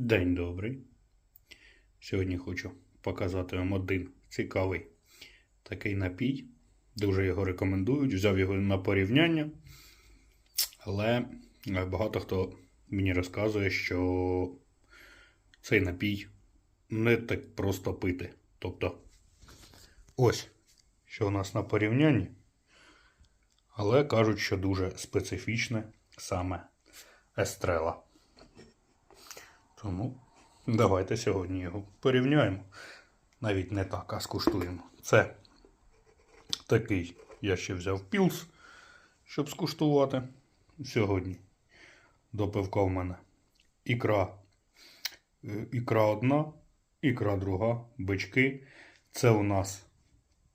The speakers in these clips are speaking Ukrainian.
День добрий. Сьогодні хочу показати вам один цікавий такий напій. Дуже його рекомендують. Взяв його на порівняння. Але е, багато хто мені розказує, що цей напій не так просто пити. Тобто, ось, що у нас на порівнянні. Але кажуть, що дуже специфічне саме естрела. Тому давайте сьогодні його порівняємо. Навіть не так, а скуштуємо. Це такий я ще взяв пілс, щоб скуштувати. Сьогодні до пивка в мене ікра. Е, Ікра одна, ікра друга, бички. Це у нас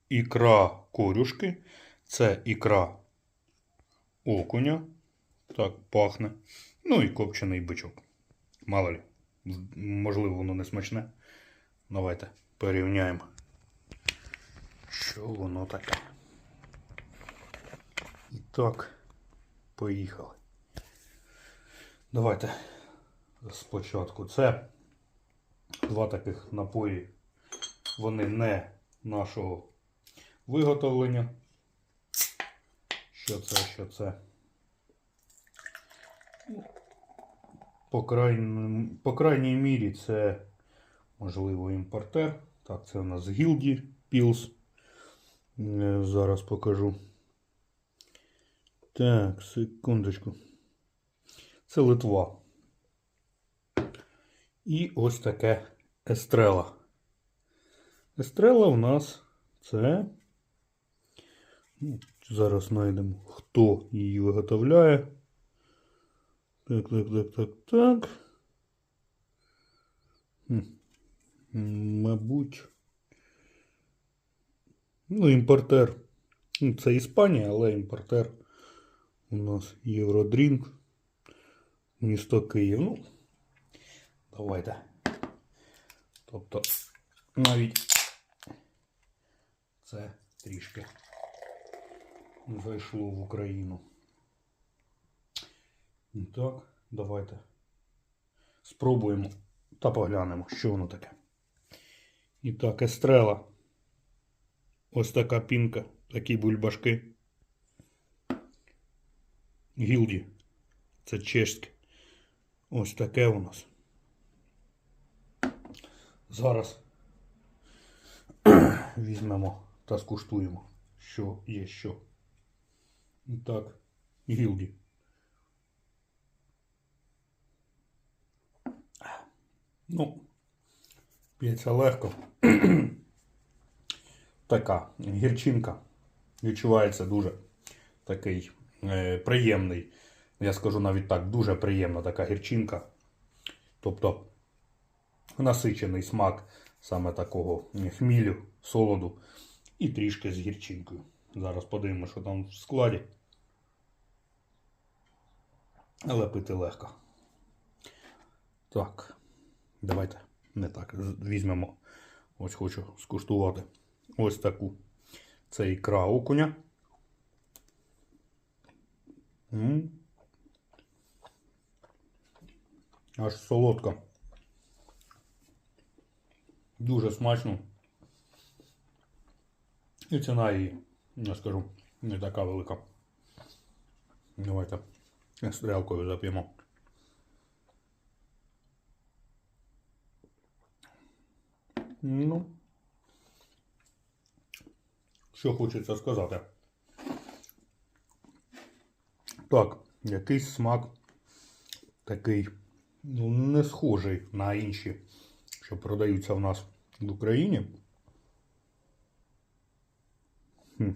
ікра корюшки, це ікра окуня. Так пахне. Ну і копчений бичок. Мало ли, можливо, воно не смачне. Давайте порівняємо, що воно таке. І так, поїхали. Давайте спочатку. Це два таких напої. Вони не нашого виготовлення. Що це, що це? По, крайній, по крайній мірі це, можливо, імпортер. Так, це у нас Гілді Пілс. Е, Зараз покажу. Так, секундочку. Це Литва. І ось таке Естрела. Естрела у нас це. Ну, зараз знайдемо, хто її виготовляє. Так, так, так, так, так. Мабуть. Ну, імпортер. Ну, Це Іспанія, але імпортер у нас Євродрінк. Місто Київ. Ну, давайте. Тобто, навіть це трішки зайшло в Україну. Так, давайте спробуємо та поглянемо, що воно таке. І так, естрела. Ось така пінка, такі бульбашки. Гілді. Це чешське. Ось таке у нас. Зараз візьмемо та скуштуємо, що є що. І так, гілді. Ну, п'ється легко. така гірчинка. Відчувається дуже такий е, приємний. Я скажу навіть так, дуже приємна така гірчинка. Тобто насичений смак саме такого хмілю, солоду і трішки з гірчинкою. Зараз подивимося, що там в складі. Але пити легко. Так, давайте не так. Візьмемо. Ось хочу скуштувати ось таку. Це ікра окуня. М. Аж солодка. Дуже смачно. І ціна її, я скажу, не така велика. Давайте стрелкою зап'ємо. Ну, що хочеться сказати. Так, якийсь смак такий, ну, не схожий на інші, що продаються в нас в Україні. Хм.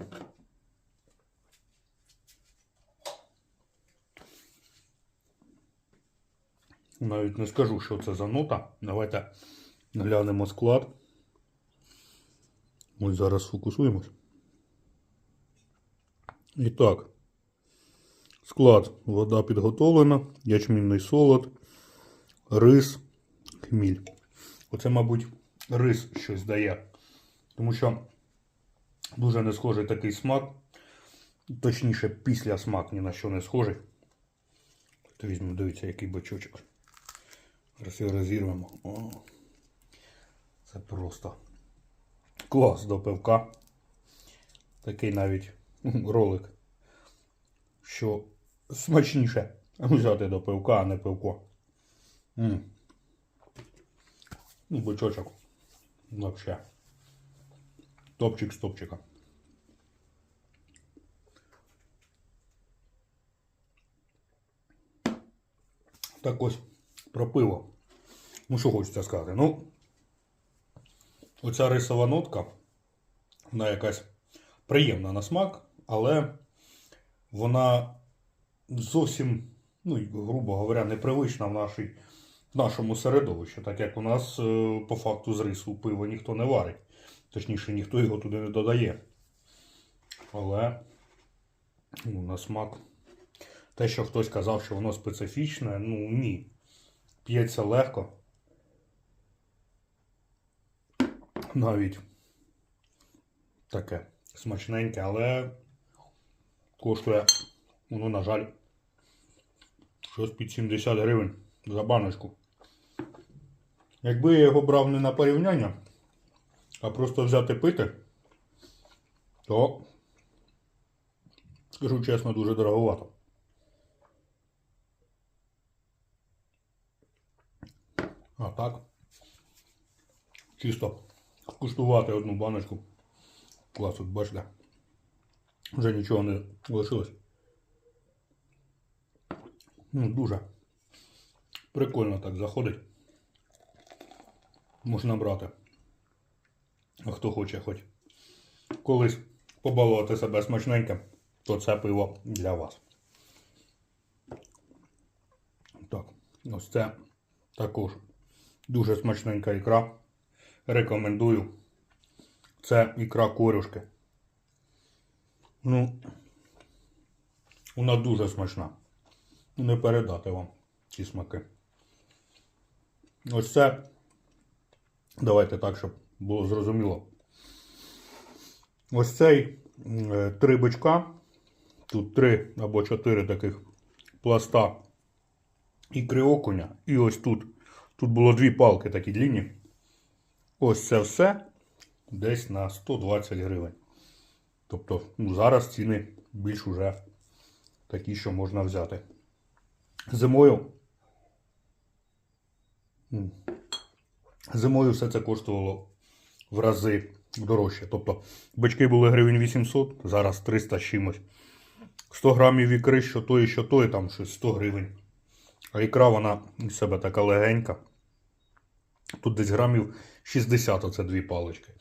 Навіть не скажу, що це за нота. Давайте глянемо склад. Ось зараз фокусуємось. І так. Склад. Вода підготовлена, ячмінний солод, рис, хміль. Оце, мабуть, рис щось дає. Тому що дуже не схожий такий смак. Точніше, після смак ні на що не схожий. То візьмемо, дивіться, який бачочок. Зараз його розірвемо. О, це просто клас до пивка. Такий навіть ролик. Що смачніше взяти до пивка, а не пивко. м Ну, бичочок. Вообще. Топчик з топчика. Так ось про пиво. Ну, що хочеться сказати. Ну, оця рисова нотка, вона якась приємна на смак, але вона зовсім, ну, грубо говоря, непривична в, нашій, в нашому середовищі, так як у нас е, по факту з рису пиво ніхто не варить. Точніше, ніхто його туди не додає. Але ну, на смак. Те, що хтось казав, що воно специфічне, ну ні. П'ється легко. Навіть таке смачненьке, але коштує, ну, на жаль, щось під 70 гривень за баночку. Якби я його брав не на порівняння, а просто взяти пити, то, скажу чесно, дуже дороговато. А так. Чисто куштувати одну баночку. Клас, от бачите. Вже нічого не лишилось. Ну, дуже прикольно так заходить. Можна брати. А хто хоче хоч колись побалувати себе смачненьким, то це пиво для вас. Так, ось це також дуже смачненька ікра. Рекомендую. Це ікра корюшки. Ну, вона дуже смачна. Не передати вам ці смаки. Ось це. Давайте так, щоб було зрозуміло. Ось цей е, три бичка. Тут три або чотири таких пласта ікри окуня. І ось тут. Тут було дві палки такі длінні. Ось це все десь на 120 гривень. Тобто, ну, зараз ціни більш уже такі, що можна взяти. Зимою. Зимою все це коштувало в рази дорожче. Тобто бички були гривень 800, зараз 300 з чимось. 100 грамів ікри, що тої, що тої, там щось 100 гривень. А ікра вона із себе така легенька. Тут десь грамів 60 оце дві палички.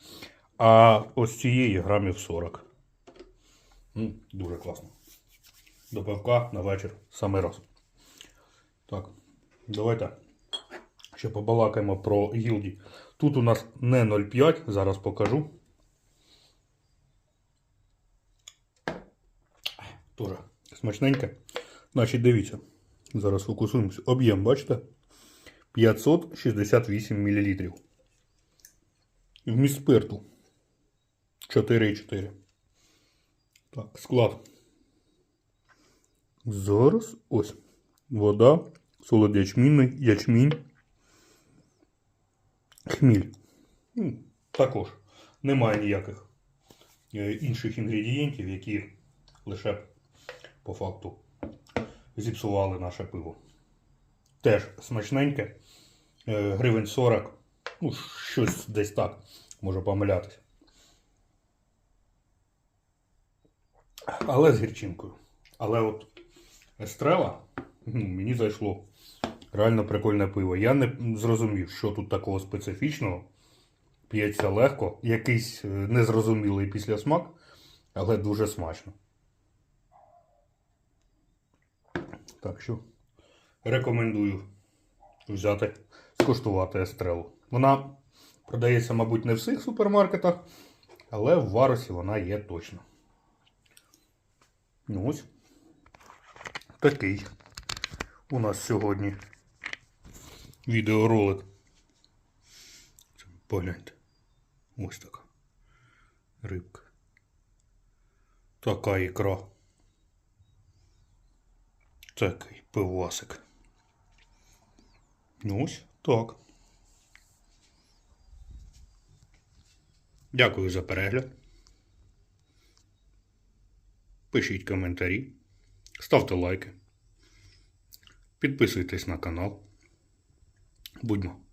А ось цієї грамів 40. М, дуже класно. До пивка на вечір саме раз. Так, давайте ще побалакаємо про гілді. Тут у нас не 0,5, зараз покажу. Тоже смачненьке. Значить, дивіться. Зараз фокусуємося. Об'єм, бачите? 568 мл. Вміст спирту 4,4. Так, склад. Зараз ось. Вода, солод ячмінний, ячмінь. Хміль. Ну, Також немає ніяких е, інших інгредієнтів, які лише по факту зіпсували наше пиво. Теж смачненьке. Е, Гривень 40. Ну, щось десь так. Можу помилятися. Але з гірчинкою. Але от Естрела, ну, мені зайшло. Реально прикольне пиво. Я не зрозумів, що тут такого специфічного. П'ється легко. Якийсь е, незрозумілий післясмак, але дуже смачно. Так що рекомендую взяти, скуштувати естрелу. Вона продається, мабуть, не в всіх супермаркетах, але в варусі вона є точно. Ну ось такий у нас сьогодні відеоролик. Погляньте. Ось така рибка. Така ікра. Такий пивасик. Ну ось. Так. Дякую за перегляд. Пишіть коментарі, ставте лайки, підписуйтесь на канал. Будьмо